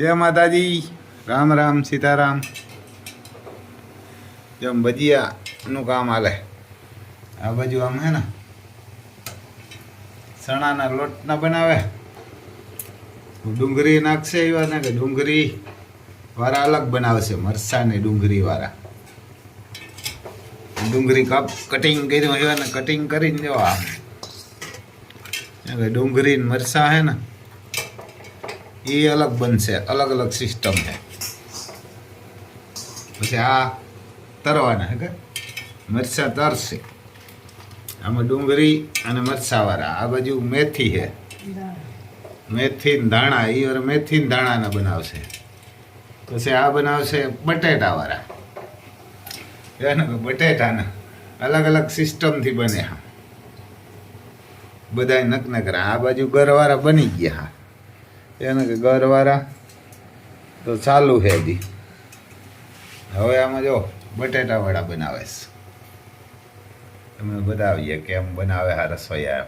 જય માતાજી. રામ રામ, સીતારામ. જેમ ભજીયાનું કામ હાલે. આ બાજુ આમ હે ને, ચણાના લોટના બનાવે. ડુંગળી નાખશે એવા ને કે ડુંગળી વાળા અલગ બનાવશે, મરસાની ડુંગળી વાળા. ડુંગળી કપ કટિંગ કર્યું એવા ને કટિંગ કરીને દેવા. ડુંગળી મરસા હે ને એ અલગ બનશે, અલગ અલગ સિસ્ટમ છે. પછી આ તરવાના, હે કે? મરચાં તરશે. આમાં ડુંગળી અને મરચાવાળા. આ બાજુ મેથી છે. મેથી ધાણા એ વાર મેથી ધાણાના બનાવશે. પછી આ બનાવશે બટેટાવાળા. એને બટેટાના અલગ અલગ સિસ્ટમથી બને હા. બધાય નકનકરા આ બાજુ ગરવાળા બની ગયા હા. એને કે ગરવાળા તો ચાલુ છે હજી. હવે આમાં જો બટેટાવાળા બનાવે છે. તમે બતાવીએ કેમ બનાવે આ રસોઈયા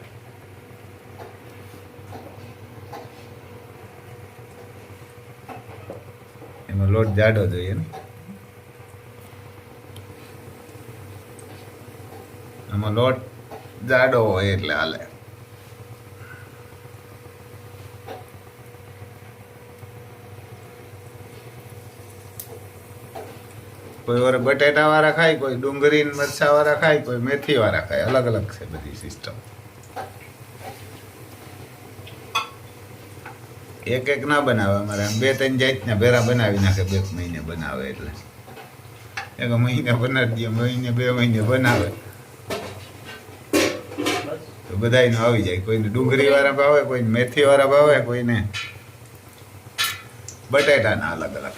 એમાં લોટ જાડો જોઈએ ને. આમાં લોટ જાડો હોય એટલે હાલે. કોઈ વાર બટેટા વાળા ખાય, કોઈ ડુંગળી ને મરચા વાળા ખાય, કોઈ મેથી વાળા ખાય. અલગ અલગ છે બધી સિસ્ટમ એક એક ના બનાવે અમારે. બે ત્રણ જાતના ભેરા બનાવી નાખે બે મહિને બનાવે એટલે. એક મહિને બનાવી દે, મહિને બે મહિને બનાવે. તો બધાને આવી જાય. કોઈને ડુંગળી વાળા ભાવે, કોઈને મેથી વાળા ભાવે, કોઈને બટેટાના અલગ અલગ.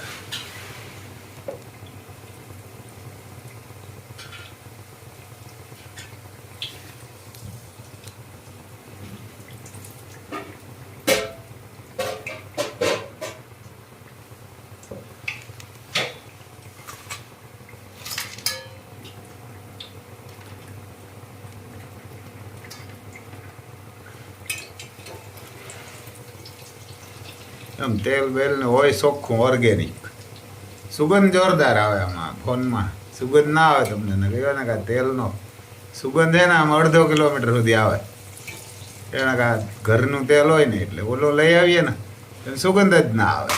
એમ તેલ બેલ ને હોય ચોખ્ખું ઓર્ગેનિક સુગંધ જોરદાર આવે આમાં, ફોનમાં. સુગંધ ના આવે તમને ને કહેવાય ને કાં તેલનો સુગંધ છે ને આમ અડધો કિલોમીટર સુધી આવે. એના કા ઘરનું તેલ હોય ને એટલે ઓલો લઈ આવીએ ને, એને સુગંધ જ ના આવે.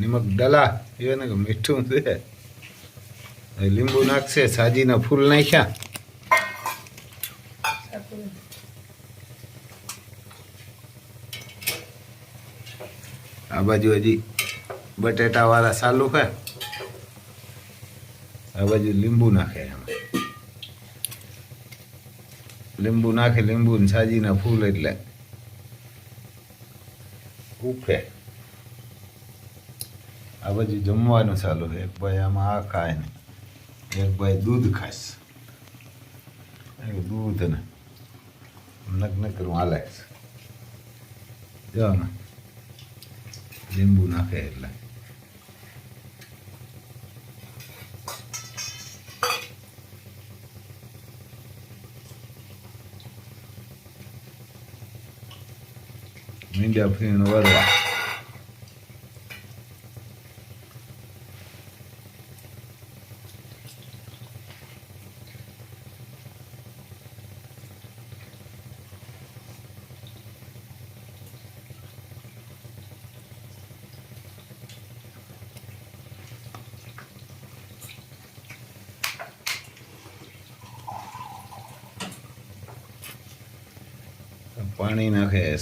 નિમક ડલા એને કે મીઠું છે. લીંબુ નાખશે, સાજીના ફૂલ નાખ્યા. આ બાજુ હજી બટેટા વાળા ચાલુ છે. આ બાજુ લીંબુ નાખે એમાં. લીંબુ નાખે, લીંબુ ને સાજીના ફૂલ એટલે ઉફે આ બાજુ જમવાનું ચાલુ છે. ભાઈ આમાં આ ખાય ને. એક ભાઈ દૂધ ખાશ દૂધ ને નક નકરું હાલે જો ને લીંબુ નાખે એટલે મીંડા ફીણ વરવા પાણી નાખે છે.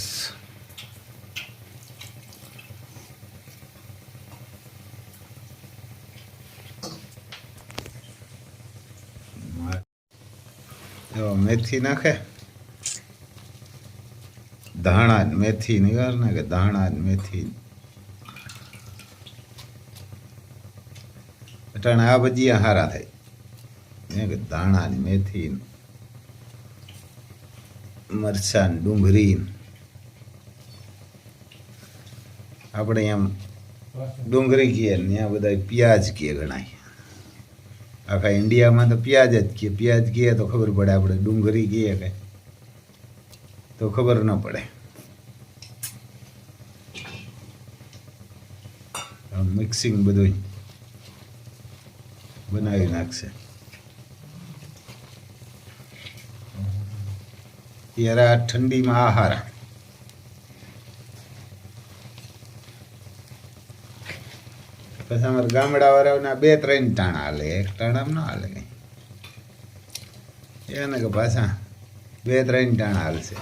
જો મેથી નાખે ધાણા જ મેથી નિગાર ને કે ધાણા ને મેથી અટાણે આ ભજીયા હારા થાય ધાણા જ મેથી મરચાં ડુંગરી ડુંગળી. આપણે એમ ડુંગળી કીએ ને, ત્યાં બધા પિયાજ કીએ ગણાય. આખા ઇન્ડિયામાં તો પ્યાજ જ કહીએ. પ્યાજ કહીએ તો ખબર પડે આપણે ડુંગળી કહીએ કે. તો ખબર ન પડે. મિક્સિંગ બધું બનાવી નાખશે. યાર આ ઠંડીમાં આહાર. પછી અમારા ગામડાવાળાઓના બે ત્રણ ટાણા હાલે. એક ટાણામાં ના હાલે કંઈ. એને કે પાછા બે ત્રણ ટાણા હાલશે.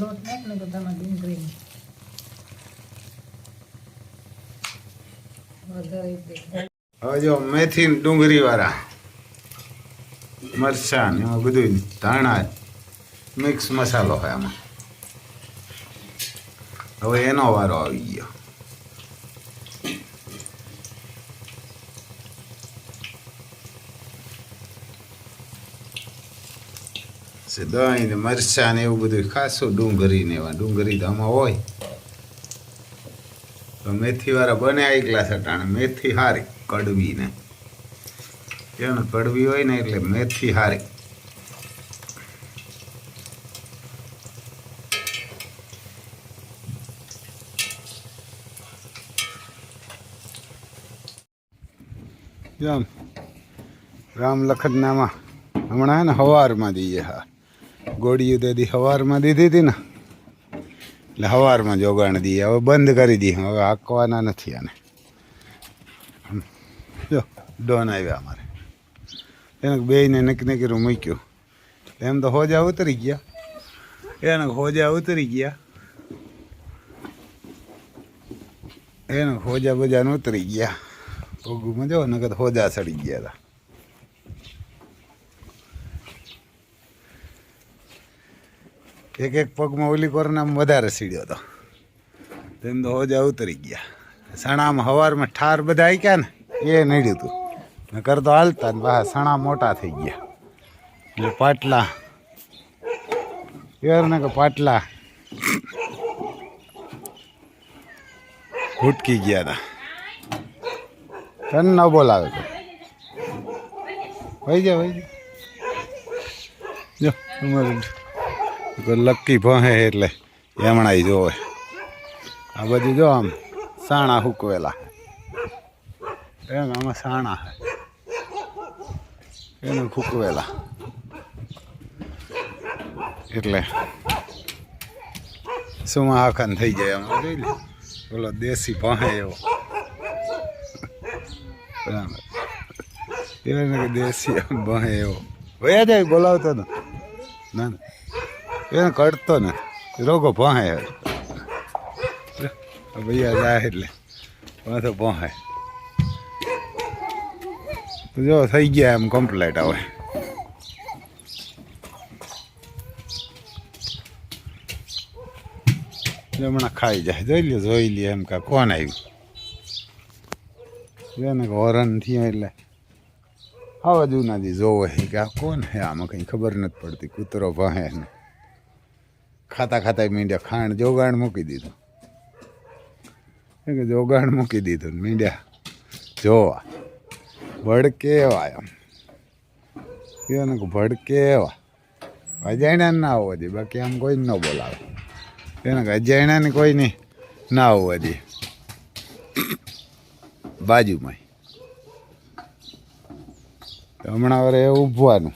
લોટ નાખ ને બધામાં ડુંગળી વધારે દે હવે જો મેથી ડુંગળી વાળા મરચાં એમાં બધું ધાણા, મિક્સ મસાલો હોય આમાં. હવે એનો વારો આવી ગયો. દહીં ને મરચાં ને એવું બધું ખાસું ડુંગળી ને એવા. ડુંગળી તો આમાં હોય. તો મેથી વાળા બને આ ગ્લાસ અટાણે મેથી હારી કડવી ને કેવું કડવી હોય ને એટલે મેથી હારી. રામ લખતનામાં હમણાં ને હવારમાં દઈએ હા. ગોળીઓ તે દી હવારમાં દીધી હતી ને. એટલે હવારમાં જોગાણ દઈએ હવે બંધ કરી દઈએ હવે હાંકવાના નથી આને. જો, ડોન આવ્યા અમારે. એને બેયને નક્કી નક્કી મૂક્યું. એમ તો હોજા ઉતરી ગયા. એને હોજા ઉતરી ગયા. એને હોજા બજાને ઉતરી ગયા. પગમાં જો નકર હોજા સડી ગયા હતા એક એક પગમાં ઓલી કોરનામાં વધારે સીડ્યો હતો તેમ તો હોજા ઉતરી ગયા. સણામાં હવારમાં ઠાર બધા આવી ગયા ને, એ નડ્યું હતું નકર તો હાલતા ને બા સણા મોટા થઈ ગયા. એટલે પાટલા ને કે પાટલા હુટકી ગયા હતા તને ન બોલાવે તો. વહી જા વહી જા. જો લક્કી ભહે એટલે એમણાય જોવે. આ બધું જો આમ સાણા હુકવેલા. એમ આમાં સાણા હે. એને ફૂકવેલા એટલે સુમા આખાન થઈ જાય આમાં જોઈ લે. ઓલો દેશી ભહે એવો. દેશી આમ એવો. વયા જાય બોલાવતો ને ના ના. એને કડતો ને. રોગો ભહે ભૈયા જાય એટલે. પાછો ભહે. જો થઈ ગયા એમ કમ્પ્લેટ આવે હમણાં ખાઈ જાય. જોઈ લે જોઈ લે એમ કા કોણ આવ્યું? જો ને હોરન થયો એટલે. આવા જૂનાથી જોવે કે આ કોણ હે આમાં કંઈ ખબર નથી પડતી. કૂતરો ભાહે ને. ખાતા ખાતા મીંડ્યા ખાંડ જોગાણ મૂકી દીધું. કે જોગાણ મૂકી દીધું ને મીંડ્યા. જોવા. ભડકેવા એમ. એને કે ભડકે એવા. અજાણ્યા ના આવવા દે. બાકી આમ કોઈ ન બોલાવે. એને કે અજાણ્યાને નહીં. ના આવવા દે. બાજુમાં હમણાં વરે ઊભવાનું.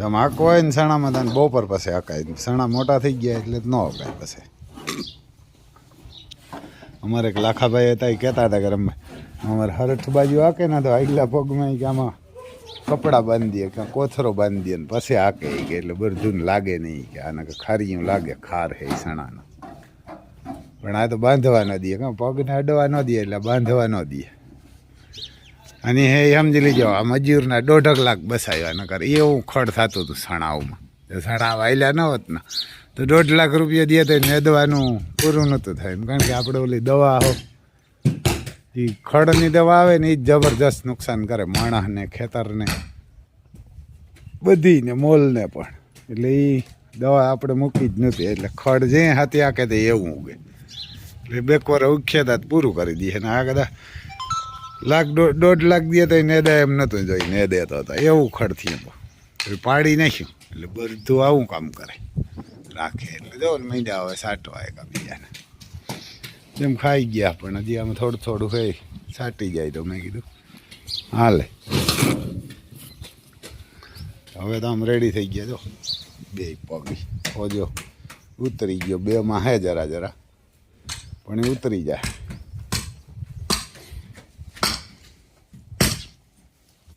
તમે આખો હોય ને સણામાં તને બપોર પાસે હકાય સણા મોટા થઈ ગયા એટલે ન હકાય પછી. અમારે એક લાખાભાઈ હતા, એ કહેતા હતા કે રમે અમારે હરઠ બાજુ હાકે ને તો આગલા પગમાં કે આમાં કપડાં બાંધીએ કે કોથરો બાંધીએ ને પછી હાકે કે એટલે બરધું લાગે નહીં કે આને કે ખારીયું લાગે, ખાર હે સણાના. પણ આ તો બાંધવા ન દે કાં પગને અડવા ન દે એટલે બાંધવા ન દે અને હે સમજી લીજો આ મજૂરના દોઢ લાખ બસાવ્યા નકર એવું ખડ થતું હતું સણાવમાં સણા વાયલા ન હોત ને, તો દોઢ લાખ રૂપિયા દે તો મેદવાનું પૂરું નહોતું થાય. કારણ કે આપણે ઓલી દવા હો એ ખડની દવા આવે ને એ જબરજસ્ત નુકસાન કરે માણસને, ખેતરને. બધીને, મોલને પણ. એટલે એ દવા આપણે મૂકી જ નહોતી. એટલે ખડ જે હાથે આ કે એવું ઉગે. એટલે બેકવાર ઉખ્યા હતા પૂરું કરી દઈએ અને આ કદા લાખ દોઢ લાખ દે તો નેદા એમ નહોતું જોઈ ને દેતો હતો. એવું ખડથી એમ. પાડી નાખ્યું. એટલે બધું આવું કામ કરે. રાખે એટલે જો, ને મીંડા આવે, સાટવા એક બીજાને જેમ ખાઈ ગયા પણ હજી આમ થોડું થોડું હોય સાટી જાય તો મેં કીધું. હાલે. હવે તો આમ રેડી થઈ ગયા જો. બે પગી. ઓજો ઉતરી ગયો. બેમાં હે જરા જરા. પણ એ ઉતરી જાય.